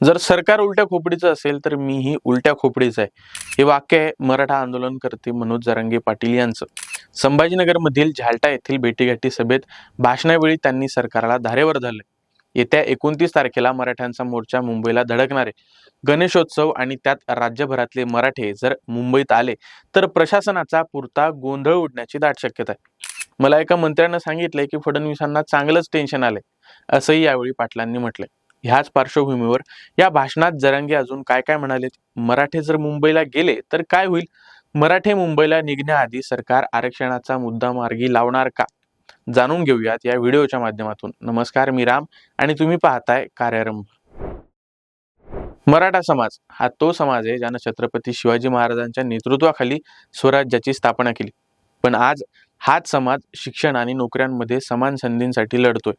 जर सरकार उलट्या खोपडीचं असेल तर मीही उलट्या खोपडीचं आहे. हे वाक्य आहे मराठा आंदोलन करते मनोज जरांगे पाटील यांचं. संभाजीनगरमधील झाल्टा येथील भेटीगाठी सभेत भाषणावेळी त्यांनी सरकारला धारेवर धरले. येत्या एकोणतीस तारखेला मराठ्यांचा मोर्चा मुंबईला धडकणार आहे. गणेशोत्सव आणि त्यात राज्यभरातले मराठे जर मुंबईत आले तर प्रशासनाचा पुरता गोंधळ उडण्याची दाट शक्यता आहे. मला एका मंत्र्यानं सांगितलंय की फडणवीसांना चांगलंच टेन्शन आलंय असंही यावेळी पाटलांनी म्हटलंय. ह्याच पार्श्वभूमीवर या भाषणात जरांगे अजून काय काय म्हणालेत? मराठे जर मुंबईला गेले तर काय होईल? मराठे मुंबईला निघण्याआधी सरकार आरक्षणाचा मुद्दा मार्गी लावणार का? जाणून घेऊयात या व्हिडिओच्या माध्यमातून. नमस्कार मी राम आणि तुम्ही पाहताय कार्यारंभ. मराठा समाज हा तो समाज आहे ज्यानं छत्रपती शिवाजी महाराजांच्या नेतृत्वाखाली स्वराज्याची स्थापना केली. पण आज हाच समाज शिक्षण आणि नोकऱ्यांमध्ये समान संधींसाठी लढतोय.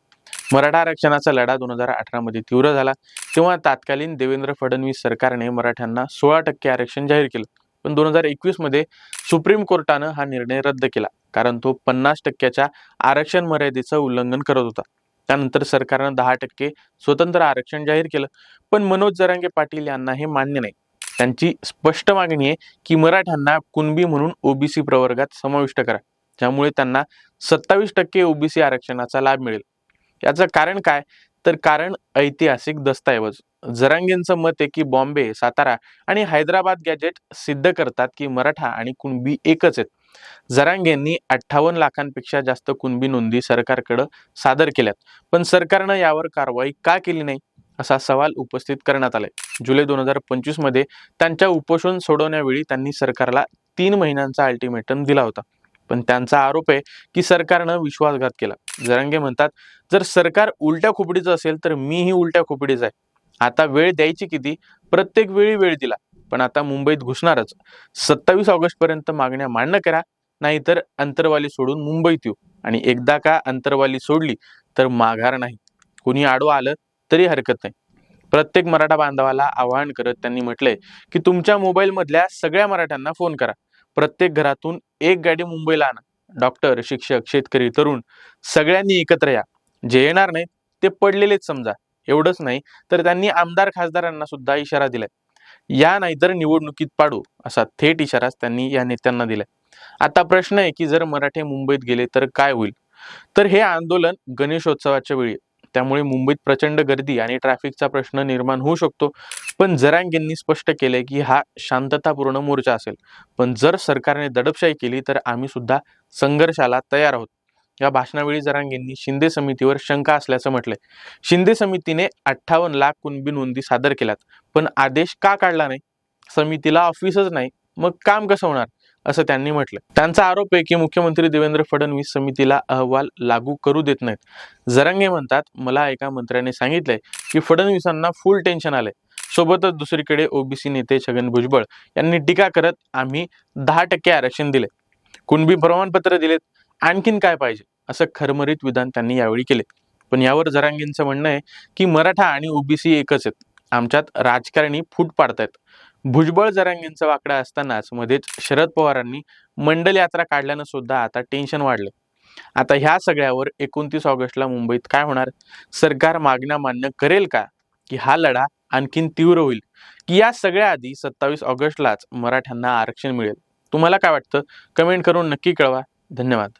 मराठा आरक्षणाचा लढा दोन हजार अठरामध्ये तीव्र झाला. तेव्हा तात्कालीन देवेंद्र फडणवीस सरकारने मराठ्यांना सोळा टक्के आरक्षण जाहीर केलं. पण दोन हजार एकवीसमध्ये सुप्रीम कोर्टानं हा निर्णय रद्द केला. कारण तो पन्नास टक्क्याच्या आरक्षण मर्यादेचं उल्लंघन करत होता. त्यानंतर सरकारनं दहा टक्के स्वतंत्र आरक्षण जाहीर केलं. पण मनोज जरांगे पाटील यांना हे मान्य नाही. त्यांची स्पष्ट मागणी आहे की मराठ्यांना कुणबी म्हणून ओबीसी प्रवर्गात समाविष्ट करा. ज्यामुळे त्यांना सत्तावीस टक्के ओबीसी आरक्षणाचा लाभ मिळेल. याचं कारण काय? तर कारण ऐतिहासिक दस्तऐवज. जरांगेंचं मत आहे की बॉम्बे सातारा आणि हैदराबाद गॅजेट सिद्ध करतात की मराठा आणि कुणबी एकच आहेत. जरांगेंनी अठ्ठावन्न लाखांपेक्षा जास्त कुणबी नोंदी सरकारकडं सादर केल्यात. पण सरकारनं यावर कारवाई का केली नाही? असा सवाल उपस्थित करण्यात आलाय. जुलै दोन हजार पंचवीसमध्ये त्यांच्या उपोषण सोडवण्यावेळी त्यांनी सरकारला तीन महिन्यांचा अल्टिमेटम दिला होता. पण त्यांचा आरोप आहे की सरकारनं विश्वासघात केला. जरंगे म्हणतात जर सरकार उलट्या खोपडीचं असेल तर मीही उलट्या खोपडीच आहे. आता वेळ द्यायची किती? प्रत्येक वेळी वेळ दिला. पण आता मुंबईत घुसणारच. सत्तावीस ऑगस्ट पर्यंत मागण्या मान्य करा नाहीतर अंतरवाली सोडून मुंबईत येऊ. आणि एकदा का अंतरवाली सोडली तर माघार नाही. कुणी आडवं आलं तरी हरकत नाही. प्रत्येक मराठा बांधवाला आवाहन करत त्यांनी म्हटलंय की तुमच्या मोबाईलमधल्या सगळ्या मराठ्यांना फोन करा. प्रत्येक घरातून एक गाडी मुंबईला आणा. डॉक्टर शिक्षक शेतकरी तरुण सगळ्यांनी एकत्र या. जे येणार नाहीत ते पडलेलेच समजा. एवढंच नाही तर त्यांनी आमदार खासदारांना सुद्धा इशारा दिलाय. या नाहीतर निवडणुकीत पाडू असा थेट इशाराच त्यांनी या नेत्यांना दिलाय. आता प्रश्न आहे की जर मराठे मुंबईत गेले तर काय होईल? तर हे आंदोलन गणेशोत्सवाच्या वेळी त्यामुळे मुंबईत प्रचंड गर्दी आणि ट्रॅफिकचा प्रश्न निर्माण होऊ शकतो. पण जरांगेंनी स्पष्ट केले की हा शांततापूर्ण मोर्चा असेल. पण जर सरकारने दडपशाही केली तर आम्ही सुद्धा संघर्षाला तयार आहोत. या भाषणावेळी जरांगेंनी शिंदे समितीवर शंका असल्याचं म्हटलंय. शिंदे समितीने अठ्ठावन्न लाख कुणबी नोंदी सादर केल्यात. पण आदेश का काढला नाही? समितीला ऑफिसच नाही. मग काम कसं होणार? असं त्यांनी म्हटलं. त्यांचा आरोप आहे की मुख्यमंत्री देवेंद्र फडणवीस समितीला अहवाल लागू करू देत नाहीत. जरांगे म्हणतात मला एका मंत्र्याने सांगितलंय की फडणवीसांना फुल टेन्शन आलंय. सोबतच दुसरीकडे ओबीसी नेते छगन भुजबळ यांनी टीका करत आम्ही दहा टक्के आरक्षण दिले कुणबी प्रमाणपत्र दिलेत? आणखीन काय पाहिजे? असं खरमरीत विधान त्यांनी यावेळी केले. पण यावर जरांगींचं म्हणणं आहे की मराठा आणि ओबीसी एकच आहेत. आमच्यात राजकारणी फूट पाडतायत. भुजबळ जरांगींचा वाकडा असतानाच मध्येच शरद पवारांनी मंडल यात्रा काढल्यानं सुद्धा आता टेन्शन वाढलं. आता ह्या सगळ्यावर एकोणतीस ऑगस्टला मुंबईत काय होणार? सरकार मागण्या मान्य करेल का? की हा लढा आणखीन तीव्र होईल? की या सगळ्या आधी सत्तावीस ऑगस्टलाच मराठ्यांना आरक्षण मिळेल? तुम्हाला काय वाटतं? कमेंट करून नक्की कळवा. धन्यवाद.